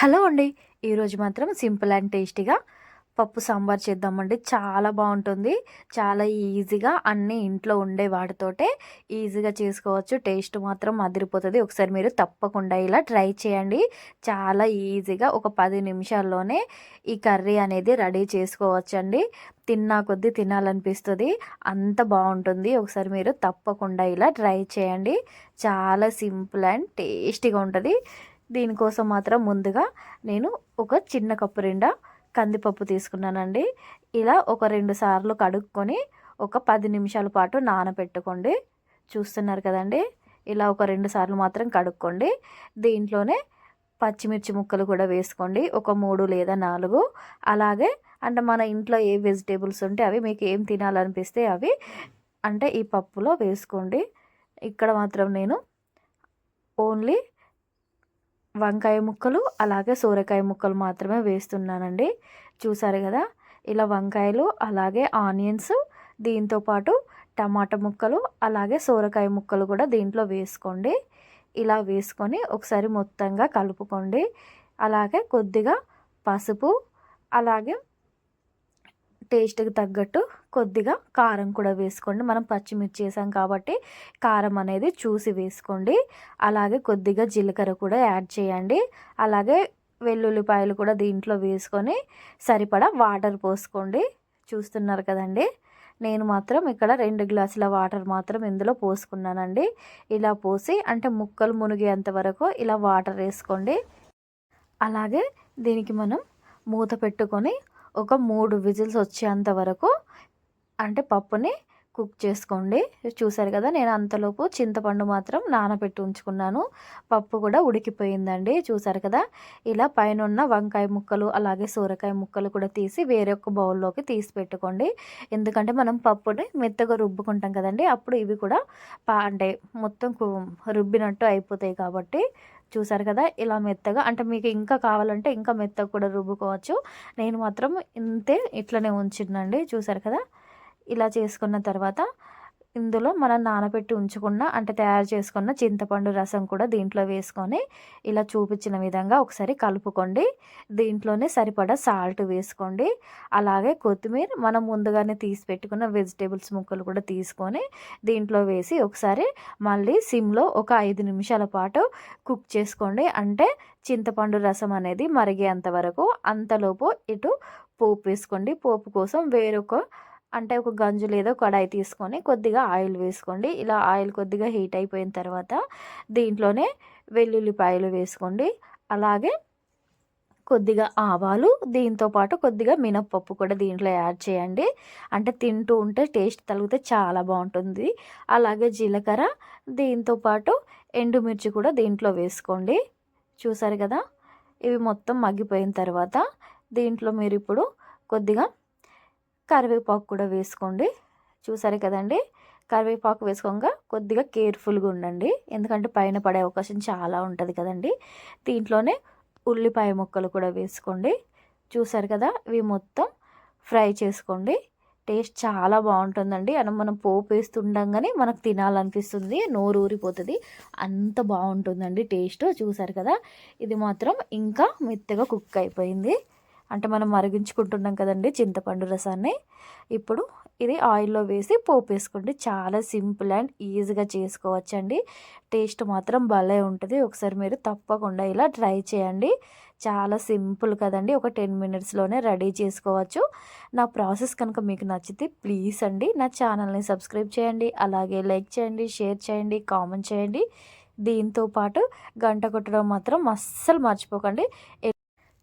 Hello అండి. ఈరోజు మాత్రం సింపుల్ అండ్ టేస్టీగా పప్పు సాంబార్ చేద్దామండి. చాలా బాగుంటుంది. చాలా ఈజీగా అన్నీ ఇంట్లో ఉండే వాటితోటే ఈజీగా చేసుకోవచ్చు. టేస్ట్ మాత్రం అదిరిపోతుంది. ఒకసారి మీరు తప్పకుండా ఇలా ట్రై చేయండి. చాలా ఈజీగా ఒక పది నిమిషాల్లోనే ఈ కర్రీ అనేది రెడీ చేసుకోవచ్చండి. తిన్నా కొద్దీ తినాలనిపిస్తుంది. అంత బాగుంటుంది. ఒకసారి మీరు తప్పకుండా ఇలా ట్రై చేయండి. చాలా సింపుల్ అండ్ టేస్టీగా ఉంటుంది. దీనికోసం మాత్రం ముందుగా నేను ఒక చిన్న కప్పు నిండా కందిపప్పు తీసుకున్నానండి. ఇలా ఒక రెండు సార్లు కడుక్కొని ఒక పది నిమిషాల పాటు నానబెట్టుకోండి చూస్తున్నారు కదండి? ఇలా ఒక రెండు సార్లు మాత్రం కడుక్కోండి. దీంట్లోనే పచ్చిమిర్చి ముక్కలు కూడా వేసుకోండి. ఒక మూడు లేదా నాలుగు. అలాగే అంటే మన ఇంట్లో ఏ వెజిటేబుల్స్ ఉంటే అవి మీకు ఏం తినాలనిపిస్తే అవి అంటే ఈ పప్పులో వేసుకోండి. ఇక్కడ మాత్రం నేను ఓన్లీ వంకాయ ముక్కలు అలాగే సోరకాయ ముక్కలు మాత్రమే వేస్తున్నానండి. చూసారు కదా? ఇలా వంకాయలు అలాగే ఆనియన్స్ దీంతోపాటు టమాటా ముక్కలు అలాగే సోరకాయ ముక్కలు కూడా దీంట్లో వేసుకోండి. ఇలా వేసుకొని ఒకసారి మొత్తంగా కలుపుకోండి. అలాగే కొద్దిగా పసుపు అలాగే టేస్ట్కి తగ్గట్టు కొద్దిగా కారం కూడా వేసుకోండి. మనం పచ్చిమిర్చి వేసాం కాబట్టి కారం అనేది చూసి వేసుకోండి. అలాగే కొద్దిగా జీలకర్ర కూడా యాడ్ చేయండి. అలాగే వెల్లుల్లిపాయలు కూడా దీంట్లో వేసుకొని సరిపడా వాటర్ పోసుకోండి. చూస్తున్నారు కదండి? నేను మాత్రం ఇక్కడ రెండు గ్లాసుల వాటర్ మాత్రం ఇందులో పోసుకున్నానండి. ఇలా పోసి అంటే ముక్కలు మునిగేంత వరకు ఇలా వాటర్ వేసుకోండి. అలాగే దీనికి మనం మూత పెట్టుకొని ఒక మూడు విజిల్స్ వచ్చేంత వరకు అంటే పప్పుని కుక్ చేసుకోండి. చూసారు కదా నేను అంతలోపు చింతపండు మాత్రం నానబెట్టి ఉంచుకున్నాను. పప్పు కూడా ఉడికిపోయిందండి. చూసారు కదా ఇలా పైన ఉన్న వంకాయ ముక్కలు అలాగే సూరకాయ ముక్కలు కూడా తీసి వేరే ఒక బౌల్లోకి తీసి పెట్టుకోండి. ఎందుకంటే మనం పప్పుని మెత్తగా రుబ్బుకుంటాం కదండి అప్పుడు ఇవి కూడా అంటే మొత్తం రుబ్బినట్టు అయిపోతాయి కాబట్టి చూసారు కదా? ఇలా మెత్తగా అంటే మీకు ఇంకా కావాలంటే ఇంకా మెత్తగా కూడా రుబ్బుకోవచ్చు. నేను మాత్రం ఇంతే ఇట్లనే ఉంచిందండి చూసారు కదా? ఇలా చేసుకున్న తర్వాత ఇందులో మనం నానబెట్టి ఉంచుకున్న అంటే తయారు చేసుకున్న చింతపండు రసం కూడా దీంట్లో వేసుకొని ఇలా చూపించిన విధంగా ఒకసారి కలుపుకోండి. దీంట్లోనే సరిపడా సాల్ట్ వేసుకోండి. అలాగే కొత్తిమీర మనం ముందుగానే తీసి పెట్టుకున్న వెజిటేబుల్స్ ముక్కలు కూడా తీసుకొని దీంట్లో వేసి ఒకసారి మళ్ళీ సిమ్లో ఒక ఐదు నిమిషాల పాటు కుక్ చేసుకోండి. అంటే చింతపండు రసం అనేది మరిగేంత వరకు అంతలోపు ఇటు పోపు వేసుకోండి. పోపు కోసం వేరొక అంటే ఒక గంజు లేదా కడాయి తీసుకొని కొద్దిగా ఆయిల్ వేసుకోండి. ఇలా ఆయిల్ కొద్దిగా హీట్ అయిపోయిన తర్వాత దీంట్లోనే వెల్లుల్లిపాయలు వేసుకోండి. అలాగే కొద్దిగా ఆవాలు దీంతో పాటు కొద్దిగా మినప్పప్పు కూడా దీంట్లో యాడ్ చేయండి. అంటే తింటూ ఉంటే టేస్ట్ తగిలితే చాలా బాగుంటుంది. అలాగే జీలకర్ర దీంతో పాటు ఎండుమిర్చి కూడా దీంట్లో వేసుకోండి. చూసారు కదా? ఇవి మొత్తం మగ్గిపోయిన తర్వాత దీంట్లో మీరు ఇప్పుడు కొద్దిగా కరివేపాకు కూడా వేసుకోండి. చూసారు కదండి? కరివేపాకు వేసుకోగా కొద్దిగా కేర్ఫుల్గా ఉండండి. ఎందుకంటే పైన పడే అవకాశం చాలా ఉంటుంది కదండి. దీంట్లోనే ఉల్లిపాయ ముక్కలు కూడా వేసుకోండి. చూసారు కదా? ఇవి మొత్తం ఫ్రై చేసుకోండి. టేస్ట్ చాలా బాగుంటుందండి. అని మనం పోపు వేస్తుండగానే మనకు తినాలనిపిస్తుంది. నోరు ఊరిపోతుంది. అంత బాగుంటుందండి టేస్ట్. చూసారు కదా? ఇది మాత్రం ఇంకా మెత్తగా కుక్ అయిపోయింది. అంటే మనం మరిగించుకుంటున్నాం కదండి చింతపండు రసాన్ని. ఇప్పుడు ఇది ఆయిల్లో వేసి పోపు వేసుకోండి. చాలా సింపుల్ అండ్ ఈజీగా చేసుకోవచ్చండి. టేస్ట్ మాత్రం భలే ఉంటుంది. ఒకసారి మీరు తప్పకుండా ఇలా ట్రై చేయండి. చాలా సింపుల్ కదండి. ఒక టెన్ మినిట్స్లోనే రెడీ చేసుకోవచ్చు. నా ప్రాసెస్ కనుక మీకు నచ్చితే ప్లీజ్ అండి నా ఛానల్ని సబ్స్క్రైబ్ చేయండి అలాగే లైక్ చేయండి షేర్ చేయండి కామెంట్ చేయండి. దీంతో పాటు గంట కొట్టడం మాత్రం అస్సలు మర్చిపోకండి.